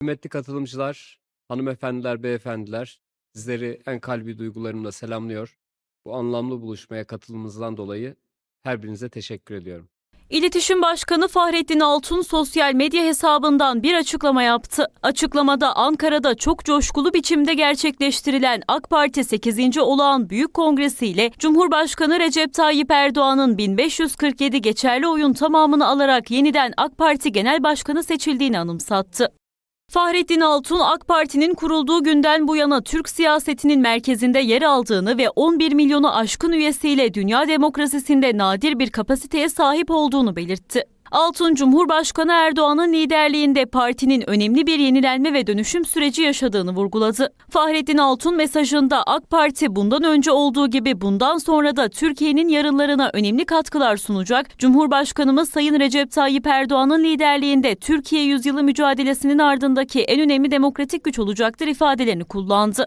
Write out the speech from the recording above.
Kıymetli katılımcılar, hanımefendiler, beyefendiler, sizleri en kalbi duygularımla selamlıyor. Bu anlamlı buluşmaya katılımınızdan dolayı her birinize teşekkür ediyorum. İletişim Başkanı Fahrettin Altun sosyal medya hesabından bir açıklama yaptı. Açıklamada Ankara'da çok coşkulu biçimde gerçekleştirilen AK Parti 8. Olağan Büyük Kongresi ile Cumhurbaşkanı Recep Tayyip Erdoğan'ın 1547 geçerli oyun tamamını alarak yeniden AK Parti Genel Başkanı seçildiğini anımsattı. Fahrettin Altun AK Parti'nin kurulduğu günden bu yana Türk siyasetinin merkezinde yer aldığını ve 11 milyonu aşkın üyesiyle dünya demokrasisinde nadir bir kapasiteye sahip olduğunu belirtti. Altun, Cumhurbaşkanı Erdoğan'ın liderliğinde partinin önemli bir yenilenme ve dönüşüm süreci yaşadığını vurguladı. Fahrettin Altun mesajında AK Parti bundan önce olduğu gibi bundan sonra da Türkiye'nin yarınlarına önemli katkılar sunacak. Cumhurbaşkanımız Sayın Recep Tayyip Erdoğan'ın liderliğinde Türkiye yüzyılı mücadelesinin ardındaki en önemli demokratik güç olacaktır ifadelerini kullandı.